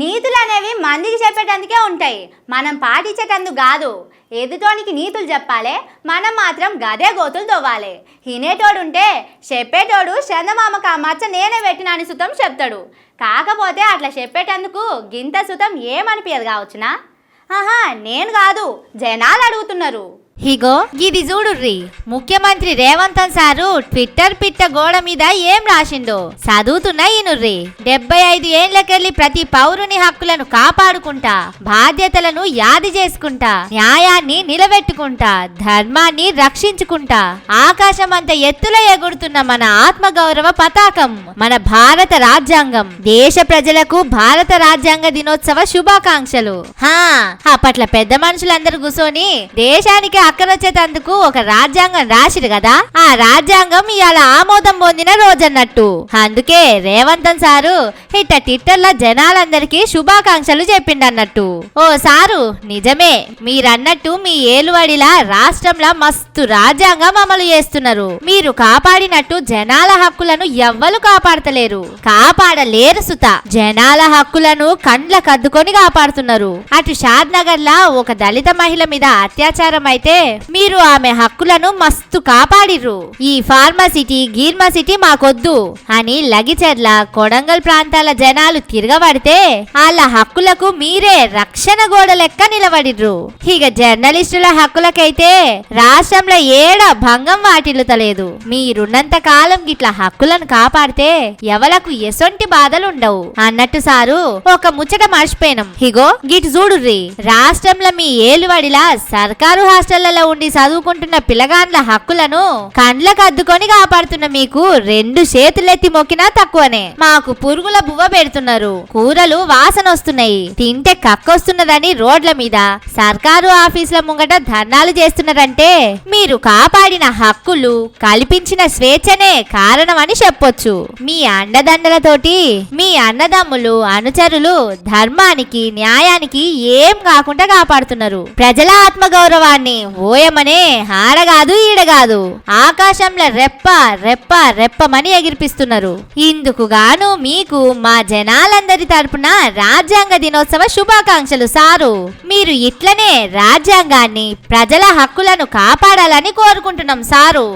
నీతులు అనేవి మందికి చెప్పేటందుకే ఉంటాయి. మనం పాటించేటందుకు కాదు ఎదుటోనికి నీతులు చెప్పాలి మనం మాత్రం గదే గోతులు తవ్వాలి. వినేటోడు ఉంటే చెప్పేటోడు చందమామకు ఆ మచ్చ నేనే పెట్టినాని సుతం చెప్తాడు. కాకపోతే అట్లా చెప్పేటందుకు గింత సుతం ఏమనిపించదు కావచ్చునా? ఆహా నేను కాదు. జనాలు అడుగుతున్నారు. ఇగో ఇది చూడుర్రి. ముఖ్యమంత్రి రేవంత్ సారు ట్విట్టర్ పిట్ట గోడ మీద ఏం రాసిండో. చదువుతున్నా ఈనుర్రి. డెబ్బై ఐదు ఏళ్ళకెళ్ళి ప్రతి పౌరుని హక్కులను కాపాడుకుంటా బాధ్యతలను యాది చేసుకుంటా న్యాయాన్ని నిలబెట్టుకుంటా ధర్మాన్ని రక్షించుకుంటా. ఆకాశం అంత ఎత్తులో ఎగురుతున్న మన ఆత్మ గౌరవ పతాకం మన భారత రాజ్యాంగం. దేశ ప్రజలకు భారత రాజ్యాంగ దినోత్సవ శుభాకాంక్షలు. హా అప్పట్ల పెద్ద మనుషులందరూ కూర్చొని దేశానికి అక్కరొచ్చేటందుకు ఒక రాజ్యాంగం రాసిరు కదా? ఆ రాజ్యాంగం ఇవాళ ఆమోదం పొందిన రోజన్నట్టు. అందుకే రేవంతన్ సారు ఇట్ట ట్విట్టర్లో జనాలందరికీ శుభాకాంక్షలు చెప్పిండన్నట్టు. ఓ సారు నిజమే మీరన్నట్టు మీ ఏలువడిలా రాష్ట్రంలో మస్తు రాజ్యాంగం అమలు చేస్తున్నారు. మీరు కాపాడినట్టు జనాల హక్కులను ఎవ్వరు కాపాడతలేరు. కాపాడలేరు సుత. జనాల హక్కులను కండ్ల కద్దుకొని కాపాడుతున్నారు. అటు షాద్ నగర్ లా ఒక దళిత మహిళ మీద అత్యాచారం అయితే మీరు ఆమె హక్కులను మస్తు కాపాడిర్రు. ఈ ఫార్మసిటీ గీర్మసిటీ మాకొద్దు అని లగిచెర్ల కొడంగల్ ప్రాంతాల జనాలు తిరగబడితే వాళ్ళ హక్కులకు మీరే రక్షణ గోడ లెక్క నిలబడిర్రు. ఇక జర్నలిస్టుల హక్కులకైతే రాష్ట్రంలో ఏడ భంగం వాటిల్లుతలేదు. మీరున్నంత కాలం గిట్ల హక్కులను కాపాడితే ఎవలకు ఎసొంటి బాధలు ఉండవు అన్నట్టు సారు ఒక ముచ్చట మర్చిపోయినాం. హిగో గిట్ చూడుర్రి. రాష్ట్రంలో మీ ఏలువడిలా సర్కారు హాస్టల్ హాస్టళ్ళలో ఉండి చదువుకుంటున్న పిల్లగాండ్ల హక్కులను కండ్లకు అద్దుకొని కాపాడుతున్న మీకు రెండు చేతులెత్తి మొక్కినా తక్కువనే. మాకు పురుగుల బువ్వ పెడుతున్నారు. కూరలు వాసన వస్తున్నాయి తింటే కక్కొస్తున్నదని రోడ్ల మీద. సర్కారు ఆఫీసుల ముంగట ధర్నాలు చేస్తున్నారంటే మీరు కాపాడిన హక్కులు కల్పించిన స్వేచ్ఛనే కారణమని చెప్పొచ్చు. మీ అండదండలతోటి మీ అన్నదమ్ములు అనుచరులు ధర్మానికి న్యాయానికి ఏం కాకుండా కాపాడుతున్నారు. ప్రజల ఆత్మగౌరవాన్ని ఓయమనే ఆడగాదు ఈడగాదు. ఆకాశంలో రెప్ప రెప్ప రెప్పమని ఎగిరిపిస్తున్నారు. ఇందుకు గాను మీకు మా జనాలందరి తరపున రాజ్యాంగ దినోత్సవ శుభాకాంక్షలు సారు. మీరు ఇట్లనే రాజ్యాంగాన్ని ప్రజల హక్కులను కాపాడాలని కోరుకుంటున్నాం సారు.